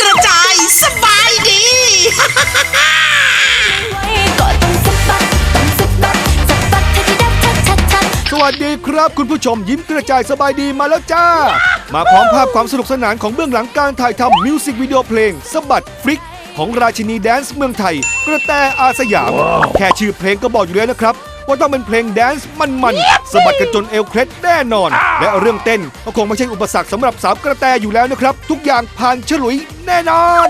กระจายสบายดีก็ต้องสะบัดต้องสะบัดสะบัดให้ได้ทัดทัดทัดสวัสดีครับ คุณผู้ชมยิ้มกระจายสบายดีมาแล้วจ้า มาพร้อมภาพความสนุกสนานของเบื้องหลังการถ่ายทำมิวสิกวิดีโอเพลงสะบัดฟลิก ของราชินีแดนซ์เมืองไทย กระแตอาสยาม แค่ชื่อเพลงก็บอกอยู่แล้วนะครับ ว่าต้องเป็นเพลงแดนซ์มันๆสะบัดกันจนเอวเคล็ดแน่นอน และเรื่องเต้นก็คงไม่ใช่อุปสรรคสำหรับสาวกระแตอยู่แล้วนะครับ ทุกอย่างผ่านฉลุยแน่นอน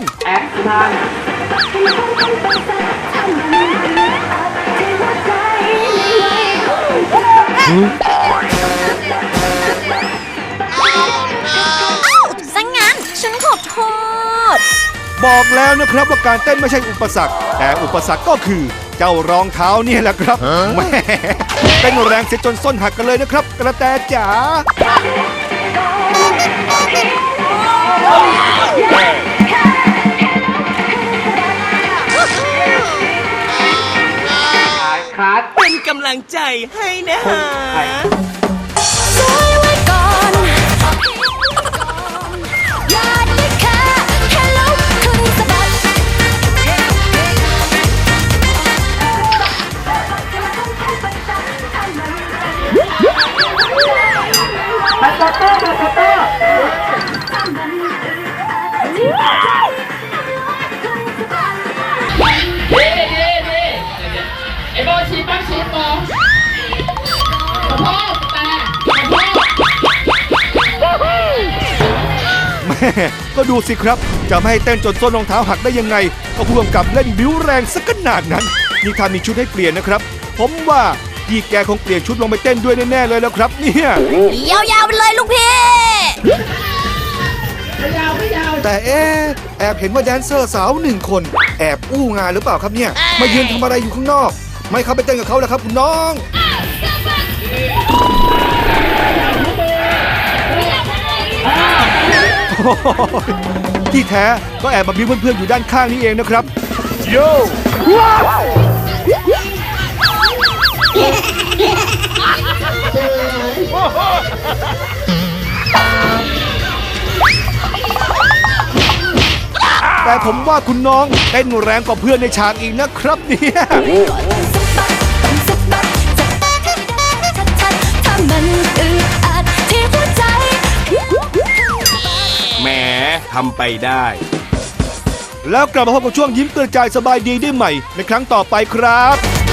ซะงั้นฉันขอโทษ บอกแล้วนะครับว่าการเต้นไม่ใช่อุปสรรค แต่อุปสรรคก็คือเจ้ารองเท้าเนี่ยแหละครับแหม่เต้นแรงเสียจนส้นหักกันเลยนะครับ กระแตจ๋าเป็นกำลังใจให้นะฮะ ก็ดูสิครับ จะไม่ให้เต้นจนส้นรองเท้าหักได้ยังไง ก็พ่วงกับเล่นบิ้วแรงสักขนาดนั้น นี่ถ้ามีชุดให้เปลี่ยนนะครับ ผมว่าพี่แกคงเปลี่ยนชุดลงไปเต้นด้วยแน่ๆเลยแล้วครับ เนี่ยยาวๆไปเลยลูกพี่ไม่ยาวไม่ยาวแต่เอ๊ะแอบเห็นว่าแดนเซอร์สาวหนึ่งคน แอบอู้งานหรือเปล่าครับเนี่ย มายืนทำอะไรอยู่ข้างนอก ไม่เข้าไปเต้นกับเขาแล้วครับคุณน้อง ที่แท้ก็แอบมาบิ้วเพื่อนๆอยู่ด้านข้างนี่เองนะครับโยแต่ผมว่าคุณน้องเต้นแรงกว่าเพื่อนในฉากอีกนะครับเนี่ยก็ต้องส ทำไปได้ แล้วกลับมาพบกับช่วงยิ้มเตือนใจสบายดีได้ใหม่ในครั้งต่อไปครับ